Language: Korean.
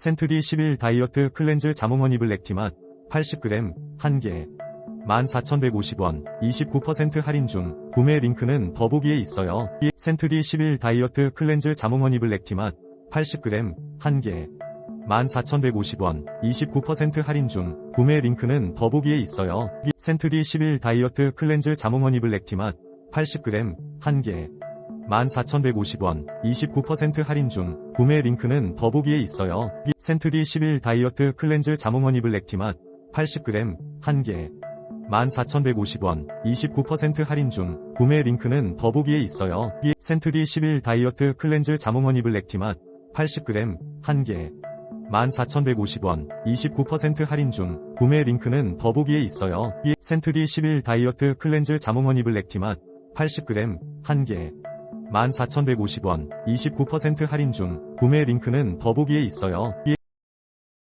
센트리 11 다이어트 클렌즈 자몽허니 블랙티맛 80g 1개 14,150원 29% 할인 중 구매 링크는 더보기에 있어요. 센트리 11 다이어트 클렌즈 자몽허니 블랙티맛 80g 1개 14,150원 29% 할인 중 구매 링크는 더보기에 있어요. 센트리 11 다이어트 클렌즈 자몽허니 블랙티맛 80g 1개 14,150원 29% 할인 중 구매 링크는 더보기에 있어요. 센트리 11 다이어트 클렌즈 자몽허니 블랙티맛 80g 1개 14,150원 29% 할인 중 구매 링크는 더보기에 있어요. 센트리 11 다이어트 클렌즈 자몽허니 블랙티맛 80g 1개 14,150원 29% 할인 중 구매 링크는 더보기에 있어요. 센트리 11 다이어트 클렌즈 자몽허니 블랙티맛 80g 1개 14,150원 29% 할인 중 구매 링크는 더보기에 있어요.